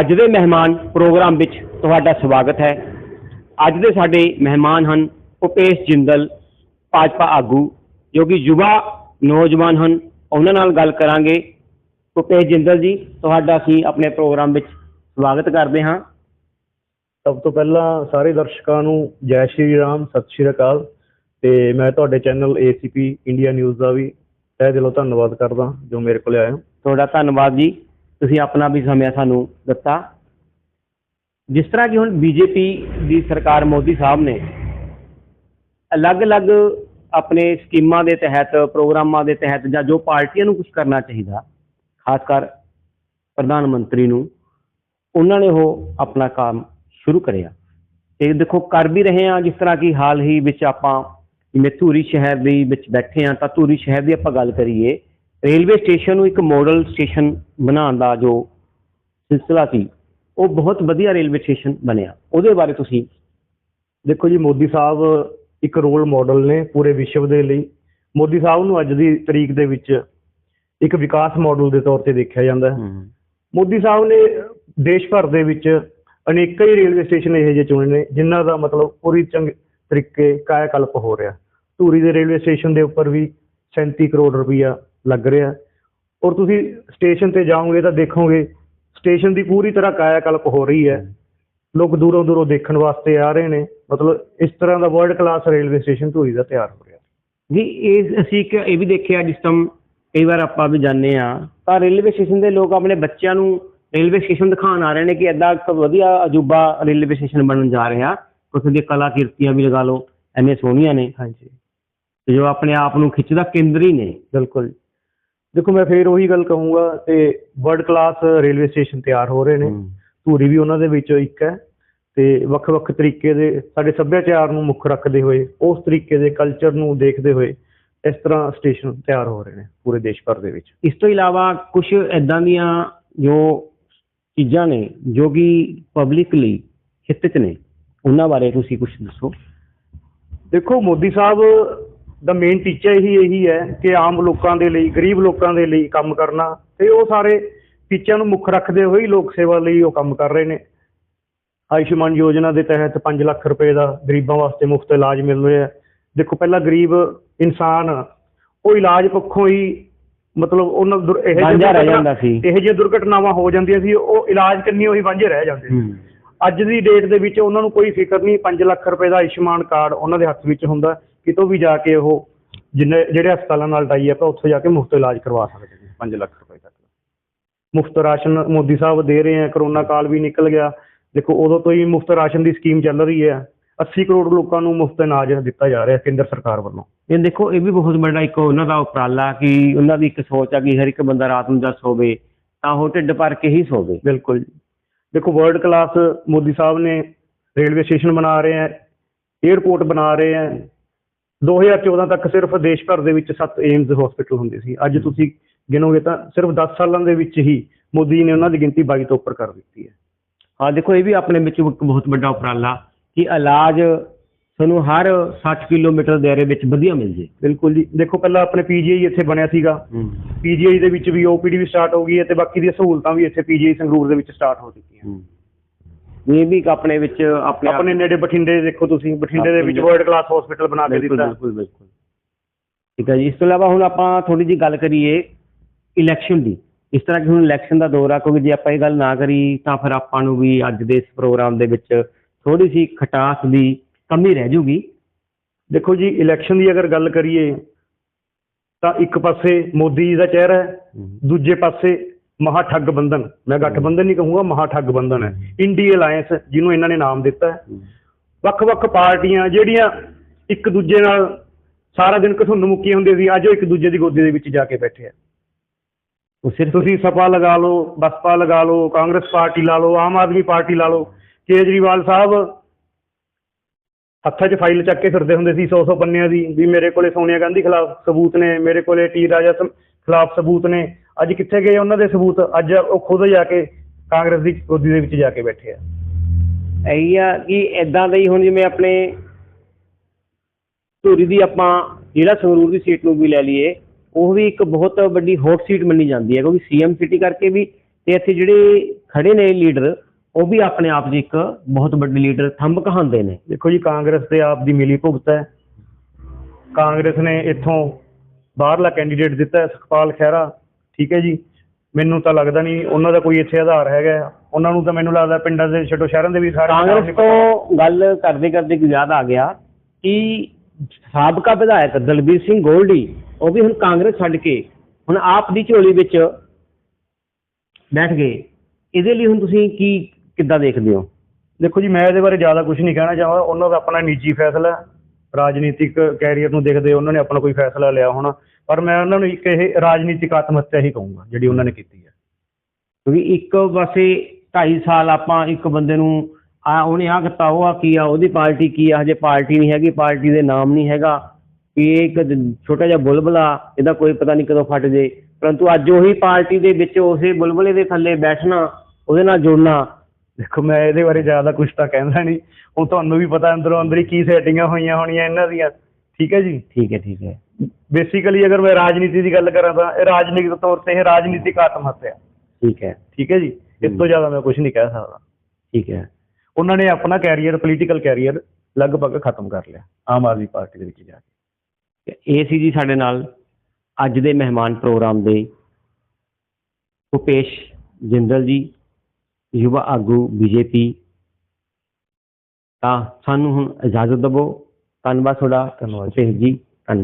ਅੱਜ ਦੇ ਮਹਿਮਾਨ ਪ੍ਰੋਗਰਾਮ ਵਿੱਚ ਤੁਹਾਡਾ ਸਵਾਗਤ ਹੈ। ਅੱਜ ਦੇ ਸਾਡੇ ਮਹਿਮਾਨ ਹਨ ਭੁਪੇਸ਼ ਜਿੰਦਲ ਭਾਜਪਾ ਆਗੂ ਜੋ ਕਿ ਯੁਵਾ ਨੌਜਵਾਨ ਹਨ। ਉਹਨਾਂ ਨਾਲ ਗੱਲ ਕਰਾਂਗੇ। ਭੁਪੇਸ਼ ਜਿੰਦਲ ਜੀ ਤੁਹਾਡਾ ਅਸੀਂ ਆਪਣੇ ਪ੍ਰੋਗਰਾਮ ਵਿੱਚ ਸਵਾਗਤ ਕਰਦੇ ਹਾਂ। ਸਭ ਤੋਂ ਪਹਿਲਾਂ ਸਾਰੇ ਦਰਸ਼ਕਾਂ ਨੂੰ ਜੈ ਸ਼੍ਰੀ ਰਾਮ ਸਤਿ ਸ਼੍ਰੀ ਅਕਾਲ। ਤੇ ਮੈਂ ਤੁਹਾਡੇ ਚੈਨਲ ACP ਇੰਡੀਆ ਨਿਊਜ਼ ਦਾ ਵੀ ਤਹਿ ਦਿਲੋਂ ਧੰਨਵਾਦ ਕਰਦਾ ਜੋ ਮੇਰੇ ਕੋਲ ਆਏ ਹੋ। ਤੁਹਾਡਾ ਧੰਨਵਾਦ ਜੀ। ਤੁਸੀਂ ਆਪਣਾ ਵੀ ਸਮਾਂ ਸਾਨੂੰ ਦਿੱਤਾ। ਜਿਸ ਤਰ੍ਹਾਂ ਕਿ ਹੁਣ ਬੀਜੇਪੀ ਦੀ ਸਰਕਾਰ ਮੋਦੀ ਸਾਹਿਬ ਨੇ ਅਲੱਗ-ਅਲੱਗ ਆਪਣੇ ਸਕੀਮਾਂ ਦੇ ਤਹਿਤ, ਪ੍ਰੋਗਰਾਮਾਂ ਦੇ ਤਹਿਤ ਜਾਂ ਜੋ ਪਾਰਟੀਆਂ ਨੂੰ ਕੁਝ ਕਰਨਾ ਚਾਹੀਦਾ, ਖਾਸ ਕਰ ਪ੍ਰਧਾਨ ਮੰਤਰੀ ਨੂੰ, ਉਹਨਾਂ ਨੇ ਉਹ ਆਪਣਾ ਕੰਮ ਸ਼ੁਰੂ ਕਰਿਆ। ਤੇ ਦੇਖੋ, ਕਰ ਵੀ ਰਹੇ ਆ ਜਿਸ ਤਰ੍ਹਾਂ ਕਿ ਹਾਲ ਹੀ ਵਿੱਚ ਆਪਾਂ ਜਿਵੇਂ ਧੂਰੀ ਸ਼ਹਿਰ ਦੇ ਵਿੱਚ ਬੈਠੇ ਆ ਤਾਂ ਧੂਰੀ ਸ਼ਹਿਰ ਦੀ ਆਪਾਂ ਗੱਲ ਕਰੀਏ ਰੇਲਵੇ ਸਟੇਸ਼ਨ ਨੂੰ ਇੱਕ ਮਾਡਲ ਸਟੇਸ਼ਨ ਬਣਾਉਣ ਦਾ ਜੋ ਸਿਲਸਿਲਾ ਸੀ ਉਹ ਬਹੁਤ ਵਧੀਆ ਰੇਲਵੇ ਸਟੇਸ਼ਨ ਬਣਿਆ। ਉਹਦੇ ਬਾਰੇ ਤੁਸੀਂ ਦੇਖੋ ਜੀ ਮੋਦੀ ਸਾਹਿਬ ਇੱਕ ਰੋਲ ਮਾਡਲ ਨੇ ਪੂਰੇ ਵਿਸ਼ਵ ਦੇ ਲਈ। ਮੋਦੀ ਸਾਹਿਬ ਨੂੰ ਅੱਜ ਦੀ ਤਰੀਕ ਦੇ ਵਿੱਚ ਇੱਕ ਵਿਕਾਸ ਮਾਡਲ ਦੇ ਤੌਰ ਤੇ ਦੇਖਿਆ ਜਾਂਦਾ ਹੈ। ਮੋਦੀ ਸਾਹਿਬ ਨੇ ਦੇਸ਼ ਭਰ ਦੇ ਵਿੱਚ ਅਨੇਕਾਂ ਹੀ ਰੇਲਵੇ ਸਟੇਸ਼ਨ ਇਹੋ ਜਿਹੇ ਚੁਣੇ ਨੇ ਜਿਨ੍ਹਾਂ ਦਾ ਮਤਲਬ ਪੂਰੀ ਚੰਗੇ ਤਰੀਕੇ ਕਾਇਆਕਲਪ ਹੋ ਰਿਹਾ। ਧੂਰੀ ਦੇ ਰੇਲਵੇ ਸਟੇਸ਼ਨ ਦੇ ਉੱਪਰ ਵੀ 37 ਕਰੋੜ ਰੁਪਈਆ ਲੱਗ ਰਿਹਾ। ਔਰ ਤੁਸੀਂ ਸਟੇਸ਼ਨ ਤੇ ਜਾਓਗੇ ਤਾਂ ਦੇਖੋਗੇ ਸਟੇਸ਼ਨ ਦੀ ਪੂਰੀ ਤਰ੍ਹਾਂ ਕਾਇਆਕਲਪ ਹੋ ਰਹੀ ਹੈ। ਲੋਕ ਦੂਰੋਂ ਦੂਰੋਂ ਦੇਖਣ ਵਾਸਤੇ ਆ ਰਹੇ ਨੇ। ਮਤਲਬ ਇਸ ਤਰ੍ਹਾਂ ਦਾ world class railway station Dhuri ਦਾ ਤਿਆਰ ਹੋ ਰਿਹਾ। ਜੀ ਇਹ ਅਸੀਂ ਇੱਕ ਇਹ ਵੀ ਦੇਖਿਆ ਜਿਸ ਟਾਈਮ ਕਈ ਵਾਰ ਆਪਾਂ ਵੀ ਜਾਂਦੇ ਆ ਤਾਂ ਰੇਲਵੇ ਸਟੇਸ਼ਨ ਦੇ ਲੋਕ ਆਪਣੇ ਬੱਚਿਆਂ ਨੂੰ ਰੇਲਵੇ ਸਟੇਸ਼ਨ ਦਿਖਾਉਣ ਆ ਰਹੇ ਨੇ ਕਿ ਐਡਾ ਇੱਕ ਵਧੀਆ ਅਜੂਬਾ ਰੇਲਵੇ ਸਟੇਸ਼ਨ ਬਣਨ ਜਾ ਰਿਹਾ। ਉੱਥੇ ਦੀਆਂ ਕਲਾ ਕਿਰਤੀਆਂ ਵੀ ਲਗਾ ਲਓ ਐਨੇ ਸੋਹਣੀਆਂ ਨੇ। ਹਾਂਜੀ। ਜੋ ਆਪਣੇ ਆਪ ਨੂੰ ਖਿੱਚਦਾ ਕੇਂਦਰੀ ਨੇ। ਬਿਲਕੁਲ। ਦੇਖੋ ਮੈਂ ਫੇਰ ਉਹੀ ਗੱਲ ਕਹੂੰਗਾ ਤੇ ਵਰਲਡ ਕਲਾਸ ਰੇਲਵੇ ਸਟੇਸ਼ਨ ਤਿਆਰ ਹੋ ਰਹੇ ਨੇ। ਧੂਰੀ ਵੀ ਉਹਨਾਂ ਦੇ ਵਿੱਚੋਂ ਇੱਕ ਹੈ ਤੇ ਵੱਖ-ਵੱਖ ਤਰੀਕੇ ਦੇ ਸਾਡੇ ਸੱਭਿਆਚਾਰ ਨੂੰ ਮੁੱਖ ਰੱਖਦੇ ਹੋਏ ਉਸ ਤਰੀਕੇ ਦੇ ਕਲਚਰ ਨੂੰ ਦੇਖਦੇ ਹੋਏ ਇਸ ਤਰ੍ਹਾਂ ਸਟੇਸ਼ਨ ਤਿਆਰ ਹੋ ਰਹੇ ਨੇ ਪੂਰੇ ਦੇਸ਼ ਭਰ ਦੇ ਵਿੱਚ। ਇਸ ਤੋਂ ਇਲਾਵਾ ਕੁਝ ਐਦਾਂ ਦੀਆਂ ਜੋ ਚੀਜ਼ਾਂ ਨੇ ਜੋ ਕਿ ਪਬਲਿਕ ਲਈ ਹਿੱਤ 'ਚ ਨੇ ਉਹਨਾਂ ਬਾਰੇ ਤੁਸੀਂ ਕੁਝ ਦੱਸੋ। ਦੇਖੋ ਮੋਦੀ ਸਾਹਿਬ ਦਾ ਮੇਨ ਟੀਚਾ ਇਹੀ ਇਹੀ ਹੈ ਕਿ ਆਮ ਲੋਕਾਂ ਦੇ ਲਈ ਗਰੀਬ ਲੋਕਾਂ ਦੇ ਲਈ ਕੰਮ ਕਰਨਾ ਤੇ ਉਹ ਸਾਰੇ ਟੀਚਿਆਂ ਨੂੰ ਮੁੱਖ ਰੱਖਦੇ ਹੋਏ ਹੀ ਲੋਕ ਸੇਵਾ ਲਈ ਉਹ ਕੰਮ ਕਰ ਰਹੇ ਨੇ। ਆਯੁਸ਼ਮਾਨ ਯੋਜਨਾ ਦੇ ਤਹਿਤ 5 ਲੱਖ ਰੁਪਏ ਦਾ ਗਰੀਬਾਂ ਵਾਸਤੇ ਮੁਫਤ ਇਲਾਜ ਮਿਲ ਰਿਹਾ ਹੈ। ਦੇਖੋ ਪਹਿਲਾਂ ਗਰੀਬ ਇਨਸਾਨ ਉਹ ਇਲਾਜ ਪੱਖੋਂ ਹੀ ਮਤਲਬ ਉਹਨਾਂ ਇਹੋ ਜਿਹੇ ਰਹਿ ਜਾਂਦਾ ਸੀ। ਇਹੋ ਜਿਹੀਆਂ ਦੁਰਘਟਨਾਵਾਂ ਹੋ ਜਾਂਦੀਆਂ ਸੀ ਉਹ ਇਲਾਜ ਕੰਨੀ ਉਹੀ ਵਾਂਝੇ ਰਹਿ ਜਾਂਦੇ ਸੀ। ਅੱਜ ਦੀ ਡੇਟ ਦੇ ਵਿੱਚ ਉਹਨਾਂ ਨੂੰ ਕੋਈ ਫਿਕਰ ਨਹੀਂ 5 ਲੱਖ ਰੁਪਏ ਦਾ ਆਯੁਸ਼ਮਾਨ ਕਾਰਡ ਉਹਨਾਂ ਦੇ ਹੱਥ ਵਿੱਚ ਹੁੰਦਾ। ਕਿਤੋਂ ਵੀ ਜਾ ਕੇ ਉਹ ਜਿੰਨੇ ਜਿਹੜੇ ਹਸਪਤਾਲਾਂ ਨਾਲ ਟਾਈ ਆਪਾਂ ਉੱਥੇ ਜਾ ਕੇ ਮੁਫਤ ਇਲਾਜ ਕਰਵਾ ਸਕਦੇ ਨੇ 5 ਲੱਖ ਰੁਪਏ ਤੱਕ। ਮੁਫਤ ਰਾਸ਼ਨ ਮੋਦੀ ਸਾਹਿਬ ਦੇ ਰਹੇ ਆ ਕਰੋਨਾ ਕਾਲ ਵੀ ਨਿਕਲ ਗਿਆ। ਦੇਖੋ ਉਦੋਂ ਤੋਂ ਹੀ ਮੁਫਤ ਰਾਸ਼ਨ ਦੀ ਸਕੀਮ ਚੱਲ ਰਹੀ ਹੈ। 80 ਕਰੋੜ ਲੋਕਾਂ ਨੂੰ ਮੁਫਤ ਅਨਾਜ ਦਿੱਤਾ ਜਾ ਰਿਹਾ ਕੇਂਦਰ ਸਰਕਾਰ ਵੱਲੋਂ। ਇਹ ਦੇਖੋ ਇਹ ਵੀ ਬਹੁਤ ਵੱਡਾ ਇੱਕ ਉਹਨਾਂ ਦਾ ਉਪਰਾਲਾ ਕਿ ਉਹਨਾਂ ਦੀ ਇੱਕ ਸੋਚ ਆ ਕਿ ਹਰ ਇੱਕ ਬੰਦਾ ਰਾਤ ਨੂੰ ਜਦ ਸੋਵੇ ਤਾਂ ਉਹ ਢਿੱਡ ਭਰ ਕੇ ਹੀ ਸੋਵੇ। ਬਿਲਕੁਲ ਦੇਖੋ ਵਰਲਡ ਕਲਾਸ ਮੋਦੀ ਸਾਹਿਬ ਨੇ ਰੇਲਵੇ ਸਟੇਸ਼ਨ ਬਣਾ ਰਹੇ ਹੈ 에ਅਰਪੋਰਟ ਬਣਾ ਰਹੇ ਹੈ 2014 ਤੱਕ ਸਿਰਫ ਦੇਸ਼ ਭਰ ਦੇ ਵਿੱਚ 7 ਏਮਜ਼ ਹਸਪੀਟਲ ਹੁੰਦੇ ਸੀ। ਅੱਜ ਤੁਸੀਂ ਗਿਣੋਗੇ ਤਾਂ ਸਿਰਫ 10 ਸਾਲਾਂ ਦੇ ਵਿੱਚ ਹੀ ਮੋਦੀ ਨੇ ਉਹਨਾਂ ਦੀ ਗਿਣਤੀ 22 ਤੋਂ ਉੱਪਰ ਕਰ ਦਿੱਤੀ ਹੈ। ਹਾਂ ਦੇਖੋ ਇਹ ਵੀ ਆਪਣੇ ਵਿੱਚ ਇੱਕ ਬਹੁਤ ਵੱਡਾ ਉਪਰਾਲਾ ਕਿ ਇਲਾਜ ਸਾਨੂੰ ਹਰ 60 ਕਿਲੋਮੀਟਰ ਦਾਇਰੇ ਵਿੱਚ ਵਧੀਆ ਮਿਲ ਜੇ। ਬਿਲਕੁਲ ਜੀ। ਦੇਖੋ ਪਹਿਲਾਂ ਆਪਣੇ ਪੀਜੀਆਈ ਇੱਥੇ ਬਣਿਆ ਸੀਗਾ। ਪੀਜੀਆਈ ਦੇ ਵਿੱਚ ਵੀ ਓਪੀਡੀ ਵੀ ਸਟਾਰਟ ਹੋ ਗਈ ਹੈ ਤੇ ਬਾਕੀ ਦੀਆਂ ਸਹੂਲਤਾਂ ਵੀ ਇੱਥੇ ਪੀਜੀਆਈ ਸੰਗਰੂਰ ਦੇ ਵਿੱਚ ਸਟਾਰਟ ਹੋ ਚੁੱਕੀਆਂ। ਇਹ ਵੀ ਆਪਣੇ ਵਿੱਚ ਆਪਣੇ ਆਪ- ਆਪਣੇ ਨੇੜੇ ਬਠਿੰਡੇ ਦੇਖੋ ਤੁਸੀਂ ਬਠਿੰਡੇ ਦੇ ਵਿੱਚ ਵਰਲਡ ਕਲਾਸ ਹਸਪੀਟਲ ਬਣਾ ਕੇ ਬਿਲਕੁਲ ਦਿੱਤਾ। ਬਿਲਕੁਲ ਬਿਲਕੁਲ। ਠੀਕ ਹੈ ਜੀ ਇਸ ਤੋਂ ਇਲਾਵਾ ਹੁਣ ਆਪਾਂ ਥੋੜੀ ਜੀ ਗੱਲ ਕਰੀਏ ਇਲੈਕਸ਼ਨ ਦੀ। ਇਸ ਤਰ੍ਹਾਂ ਕਿ ਹੁਣ ਇਲੈਕਸ਼ਨ ਦਾ ਦੌਰ ਆ ਕਿਉਂਕਿ ਜੇ ਆਪਾਂ ਇਹ ਗੱਲ ਨਾ ਕਰੀ ਤਾਂ ਫਿਰ ਆਪਾਂ ਨੂੰ ਵੀ ਅੱਜ ਦੇ ਇਸ ਪ੍ਰੋਗਰਾਮ ਦੇ ਵਿੱਚ ਥੋੜੀ ਸੀ ਖਟਾਸ ਦੀ ਕਮੀ ਰਹਿ ਜੂਗੀ। ਦੇਖੋ ਜੀ ਇਲੈਕਸ਼ਨ ਦੀ ਅਗਰ ਗੱਲ ਕਰੀਏ ਤਾਂ ਇੱਕ ਪਾਸੇ ਮੋਦੀ ਜੀ ਦਾ ਚਿਹਰਾ ਹੈ। ਦੂਜੇ ਪਾਸੇ ਮਹਾ ਠੱਗ ਬੰਧਨ ਮੈਂ ਗਠਬੰਧਨ ਨਹੀਂ ਕਹੂੰਗਾ ਮਹਾ ਠੱਗ ਬੰਧਨ ਹੈ। ਇੰਡੀ ਅਲਾਈਅੰਸ ਜਿਹਨੂੰ ਇਹਨਾਂ ਨੇ ਨਾਮ ਦਿੱਤਾ ਹੈ। ਵੱਖ-ਵੱਖ ਪਾਰਟੀਆਂ ਜਿਹੜੀਆਂ ਇੱਕ ਦੂਜੇ ਨਾਲ ਸਾਰਾ ਦਿਨ ਘਸੁੰਨ ਮੁੱਕੀਆਂ ਹੁੰਦੀਆਂ ਸੀ ਅੱਜ ਉਹ ਇੱਕ ਦੂਜੇ ਦੀ ਗੋਦੀ ਦੇ ਵਿੱਚ ਜਾ ਕੇ ਬੈਠੇ ਆ। ਉਹ ਸਿਰਫ ਤੁਸੀਂ ਸਪਾ ਲਗਾ ਲਓ ਬਸਪਾ ਲਗਾ ਲਓ ਕਾਂਗਰਸ ਪਾਰਟੀ ਲਾ ਲਓ ਆਮ ਆਦਮੀ ਪਾਰਟੀ ਲਾ ਲਓ ਕੇਜਰੀਵਾਲ ਸਾਹਿਬ ਹੱਥਾਂ 'ਚ ਫਾਈਲ ਚੱਕ ਕੇ ਫਿਰਦੇ ਹੁੰਦੇ ਸੀ 100-100 ਪੰਨਿਆਂ ਦੀ ਵੀ ਮੇਰੇ ਕੋਲੇ ਸੋਨੀਆ ਗਾਂਧੀ ਖਿਲਾਫ ਸਬੂਤ ਨੇ ਮੇਰੇ ਕੋਲੇ ਟੀ ਰਾਜਾ ਖਿਲਾਫ ਸਬੂਤ ਨੇ। ਅੱਜ ਕਿੱਥੇ ਗਏ ਉਹਨਾਂ ਦੇ ਸਬੂਤ? ਅੱਜ ਉਹ ਖੁਦ ਜਾ ਕੇ ਕਾਂਗਰਸ ਦੀ ਗੋਦੀ ਦੇ ਵਿੱਚ ਜਾ ਕੇ ਬੈਠੇ ਆ। ਇਹੀ ਆ ਕਿ ਇਦਾਂ ਦਾ ਹੀ ਹੁਣ ਜਿਵੇਂ ਆਪਣੇ ਧੂਰੀ ਦੀ ਆਪਾਂ ਜਿਹੜਾ ਸੰਗਰੂਰ ਦੀ ਸੀਟ ਨੂੰ ਵੀ ਲੈ ਲਈਏ ਉਹ ਵੀ ਇੱਕ ਬਹੁਤ ਵੱਡੀ ਹੌਟ ਸੀਟ ਮੰਨੀ ਜਾਂਦੀ ਹੈ ਕਿਉਂਕਿ ਸੀਐਮ ਸਿਟੀ ਕਰਕੇ ਵੀ ਤੇ ਇੱਥੇ ਜਿਹੜੇ ਖੜੇ ਨੇ ਲੀਡਰ ਉਹ ਵੀ ਆਪਣੇ ਆਪ 'ਚ ਇੱਕ ਬਹੁਤ ਵੱਡੇ ਲੀਡਰ ਥੰਬ ਕਹਾਉਂਦੇ ਨੇ। ਦੇਖੋ ਜੀ ਕਾਂਗਰਸ ਤੇ ਆਪ ਦੀ ਮਿਲੀ ਭੁਗਤ ਹੈ। ਕਾਂਗਰਸ ਨੇ ਇੱਥੋਂ ਬਾਹਰਲਾ ਕੈਂਡੀਡੇਟ ਦਿੱਤਾ ਸੁਖਪਾਲ ਖਹਿਰਾ। ਠੀਕ ਹੈ ਜੀ। ਮੈਨੂੰ ਤਾਂ ਲੱਗਦਾ ਨਹੀਂ ਉਹਨਾਂ ਦਾ ਕੋਈ ਇੱਥੇ ਆਧਾਰ ਹੈਗਾ। ਉਹਨਾਂ ਨੂੰ ਤਾਂ ਮੈਨੂੰ ਲੱਗਦਾ ਪਿੰਡਾਂ ਦੇ ਛੋਟੋ ਸ਼ਹਿਰਾਂ ਦੇ ਵੀ ਸਾਰੇ ਕਾਂਗਰਸ ਤੋਂ ਗੱਲ ਕਰਦੇ ਕਰਦੇ ਇੱਕ ਯਾਦ ਆ ਗਿਆ ਕਿ ਸਾਬਕਾ ਵਿਧਾਇਕ ਦਲਬੀਰ ਸਿੰਘ ਗੋਲਡੀ ਉਹ ਵੀ ਹੁਣ ਕਾਂਗਰਸ ਛੱਡ ਕੇ ਹੁਣ ਆਪ ਦੀ ਝੋਲੀ ਵਿੱਚ ਬੈਠ ਗਏ। ਇਹਦੇ ਲਈ ਹੁਣ ਤੁਸੀਂ ਕੀ ਕਿੱਦਾਂ ਦੇਖਦੇ ਹੋ? ਦੇਖੋ ਜੀ ਮੈਂ ਇਹਦੇ ਬਾਰੇ ਜ਼ਿਆਦਾ ਕੁਝ ਨਹੀਂ ਕਹਿਣਾ ਚਾਹਾਂਗਾ। ਉਹਨਾਂ ਦਾ ਆਪਣਾ ਨਿੱਜੀ ਫੈਸਲਾ। ਰਾਜਨੀਤਿਕ ਕੈਰੀਅਰ ਨੂੰ ਦੇਖਦੇ ਉਹਨਾਂ ਨੇ ਆਪਣਾ ਕੋਈ ਫੈਸਲਾ ਲਿਆ ਹੋਣਾ। ਪਰ ਮੈਂ ਉਹਨਾਂ ਨੂੰ ਇੱਕ ਇਹ ਰਾਜਨੀਤਿਕ ਆਤਮ ਹੱਤਿਆ ਹੀ ਕਹੂੰਗਾ ਜਿਹੜੀ ਉਹਨਾਂ ਨੇ ਕੀਤੀ ਹੈ। ਕਿਉਂਕਿ ਇੱਕ ਪਾਸੇ 2.5 ਸਾਲ ਆਪਾਂ ਇੱਕ ਬੰਦੇ ਨੂੰ ਆ ਉਹਨੇ ਆ ਕੀਤਾ ਉਹ ਆ ਕੀ ਆ ਉਹਦੀ ਪਾਰਟੀ ਕੀ ਆ ਹਜੇ ਪਾਰਟੀ ਨਹੀਂ ਹੈਗੀ ਪਾਰਟੀ ਦੇ ਨਾਮ ਨਹੀਂ ਹੈਗਾ। ਇਹ ਇੱਕ ਛੋਟਾ ਜਿਹਾ ਬੁਲਬੁਲਾ ਇਹਦਾ ਕੋਈ ਪਤਾ ਨਹੀਂ ਕਦੋਂ ਫਟ ਜੇ। ਪਰੰਤੂ ਅੱਜ ਉਹੀ ਪਾਰਟੀ ਦੇ ਵਿੱਚ ਉਸੇ ਬੁਲਬੁਲੇ ਦੇ ਥੱਲੇ ਬੈਠਣਾ ਉਹਦੇ ਨਾਲ ਜੁੜਨਾ। ਦੇਖੋ ਮੈਂ ਇਹਦੇ ਬਾਰੇ ਜ਼ਿਆਦਾ ਕੁਝ ਤਾਂ ਕਹਿੰਦਾ ਨਹੀਂ। ਹੁਣ ਤੁਹਾਨੂੰ ਵੀ ਪਤਾ ਅੰਦਰੋਂ ਅੰਦਰ ਹੀ ਕੀ ਸੈਟਿੰਗਾਂ ਹੋਈਆਂ ਹੋਣੀਆਂ ਇਹਨਾਂ ਦੀਆਂ। ਠੀਕ ਹੈ ਜੀ? ਠੀਕ ਹੈ ਠੀਕ ਹੈ। ਬੇਸਿਕਲੀ ਅਗਰ ਮੈਂ ਰਾਜਨੀਤੀ ਦੀ ਗੱਲ ਕਰਾਂ ਤਾਂ ਇਹ ਰਾਜਨੀਤਿਕ ਤੌਰ ਤੇ ਇਹ ਰਾਜਨੀਤਿਕ ਆਤਮ ਹੱਤਿਆ ਠੀਕ ਹੈ। ਠੀਕ ਹੈ ਜੀ? ਇਸ ਤੋਂ ਜ਼ਿਆਦਾ ਮੈਂ ਕੁਝ ਨਹੀਂ ਕਹਿ ਸਕਦਾ। ਠੀਕ ਹੈ। ਉਹਨਾਂ ਨੇ ਆਪਣਾ ਕੈਰੀਅਰ ਪੋਲੀਟੀਕਲ ਕੈਰੀਅਰ ਲਗਭਗ ਖਤਮ ਕਰ ਲਿਆ ਆਮ ਆਦਮੀ ਪਾਰਟੀ ਦੇ ਵਿੱਚ ਜਾ ਕੇ। ਤੇ ਇਹ ਸੀ ਜੀ ਸਾਡੇ ਨਾਲ ਅੱਜ ਦੇ ਮਹਿਮਾਨ ਪ੍ਰੋਗਰਾਮ ਦੇ ਭੁਪੇਸ਼ ਜਿੰਦਲ ਜੀ ਯੁਵਾ ਆਗੂ ਬੀਜੇਪੀ। ਤਾਂ ਸਾਨੂੰ ਹੁਣ ਇਜਾਜ਼ਤ ਦਿਵੋ। ਧੰਨਵਾਦ ਤੁਹਾਡਾ ਧੰਨਵਾਦ ਭੁਪੇਸ਼ ਜੀ।